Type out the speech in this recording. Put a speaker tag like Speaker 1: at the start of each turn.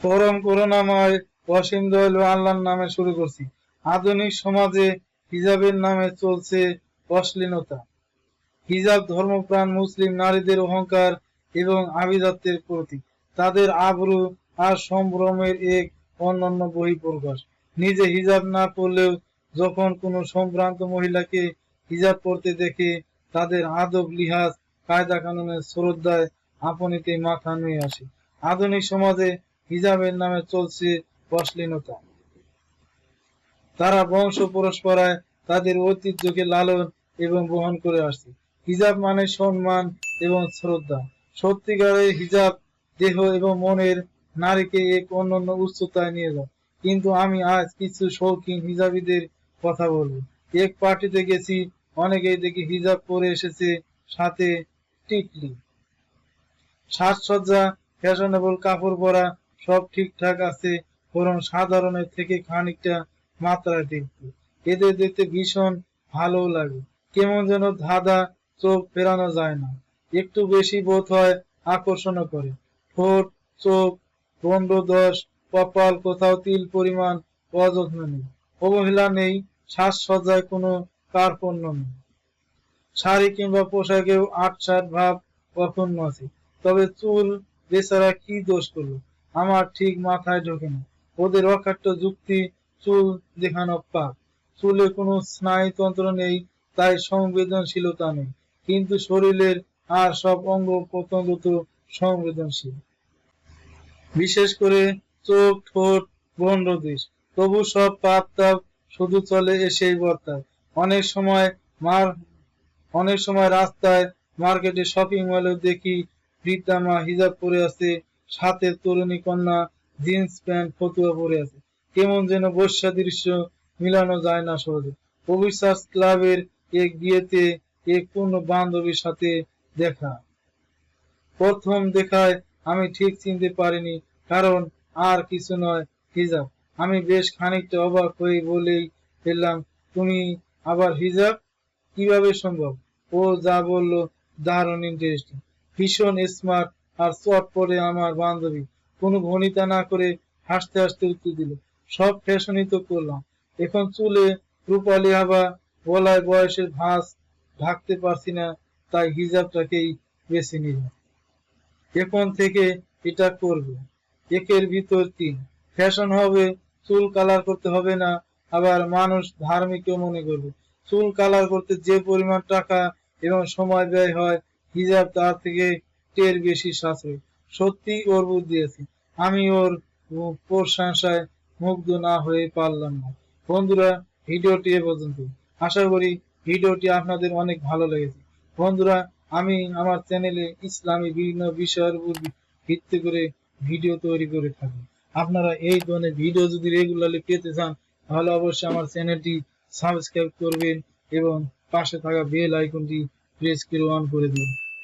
Speaker 1: পরম করুণাময় অসীম দয়ালু আল্লাহর নামে শুরু করছি। আধুনিক সমাজে হিজাবের নামে চলছে অশ্লীলতা। হিজাব ধর্মপ্রাণ মুসলিম নারীদের অহংকার এবং আভিজাত্যের প্রতীক। তাদের আবরু আর সম্ভ্রমের এক অন্যান্য বহিঃপ্রকাশ। নিজে হিজাব না পড়লেও যখন কোনো সম্ভ্রান্ত মহিলাকে হিজাব পড়তে দেখে, তাদের আদব, লিহাজ কায়দা কানুনের শ্রদ্ধায় আপনিতে মাথা নিয়ে আসে। আধুনিক সমাজে হিজাবের নামে চলছে অশ্লীলতা তারা বংশ পরস্পরায় তাদের ঐতিহ্যকে লালন এবং বহন করে আসছে। হিজাব মানে সম্মান এবং শ্রদ্ধা। সত্যিকারের হিজাব দেহ এবং মনের নারীকে এক অন্যান্য উচ্চতায় নিয়ে যায়। কিন্তু আমি আজ কিছু শৌখিন হিজাবিদের কথা বলব। এক পার্টিতে গেছি অনেকেই দেখি হিজাব পরে এসেছে সাথে টিকলি। সাজসজ্জা, ফ্যাশনেবল কাপড় পরা সব ঠিকঠাক আছে, বরং সাধারণের থেকে খানিকটা মাত্রায় দেখতে। এদের দেখতে ভীষণ ভালো লাগে। কেমন যেন ধাঁধা চোখ ফেরানো যায় না। একটু বেশি বোধ হয় আকর্ষণ করে। ঠোঁট, চোখ দশ কপাল কোথাও তিল পরিমাণ অযত্ন নেই। অবহেলা নেই, সাজসজ্জায় কোনো কার্পণ্য নেই। শাড়ি কিংবা পোশাকেও আটসাট ভাব অক্ষুণ্ণ আছে। তবে চুল বেচারা কি দোষ করল? আমার ঠিক মাথায় ঢোকে না। ওদের অকাট্য যুক্তি চুল দেখানো পাপ চুলে কোনো স্নায়ুতন্ত্র নেই, তাই সংবেদনশীলতা নেই। কিন্তু শরীরের আর সব অঙ্গ প্রত্যঙ্গ তো সংবেদনশীল। বিশেষ করে চোখ, ঠোঁট গন্ড দেশ। তবু সব পাপ তাপ শুধু চলে এসেই বর্তায়। অনেক সময় মার, অনেক সময় রাস্তায় মার্কেটে শপিং মলে দেখি বৃদ্ধা মা হিজাব পরে আছে সাথে তরুণী কন্যা জিন্স প্যান্ট ফতুয়া পরে আছে। কেমন যেন বর্ষা দৃশ্য মিলানো যায় না সহজে। অবিশ্বাস ক্লাবের এক বিয়েতে এক পূর্ণ বান্ধবীর সাথে দেখা। প্রথম দেখায় আমি ঠিক চিনতে পারিনি, কারণ আর কিছু নয়, হিজাব। আমি বেশ খানিকটা অবাক হয়ে বলেই ফেললাম, তুমি আবার হিজাব? কীভাবে সম্ভব? ও যা বলল, দারুণ ইন্টারেস্টিং ভীষণ স্মার্ট আর চট পরে আমার বান্ধবী কোনো ভনিতা না করে হাসতে হাসতে উত্তর দিল, সব ফ্যাশনই তো করলাম। এখন চুলে রূপালি হাবা গলায় বয়সের ভাঁজ ঢাকতে পারছি না, তাই হিজাবটাকেই বেছে নিলাম। এখন থেকে এটা করবে। একের ভিতর তিন। ফ্যাশন হবে, চুল কালার করতে হবে না, আবার মানুষ ধার্মিকও মনে করবে। চুল কালার করতে যে পরিমাণ টাকা এবং সময় ব্যয় হয়, হিজাব তার থেকে টের বেশি সাশ্রয়। সত্যি ওর বুদ্ধি আছে। আমি ওর প্রশংসায় মুগ্ধ না হয়ে পারলাম না। বন্ধুরা, ভিডিওটি এ পর্যন্ত। আশা করি ভিডিওটি আপনাদের অনেক ভালো লেগেছে। বন্ধুরা, আমি আমার চ্যানেলে ইসলামী বিভিন্ন বিষয়ের উপর ভিত্তি করে ভিডিও তৈরি করে থাকি। আপনারা এই ধরনের ভিডিও যদি রেগুলারলি পেতে চান, তাহলে অবশ্যই আমার চ্যানেলটি সাবস্ক্রাইব করবেন এবং পাশে থাকা বেল আইকনটি প্রেস করে অন করে দিন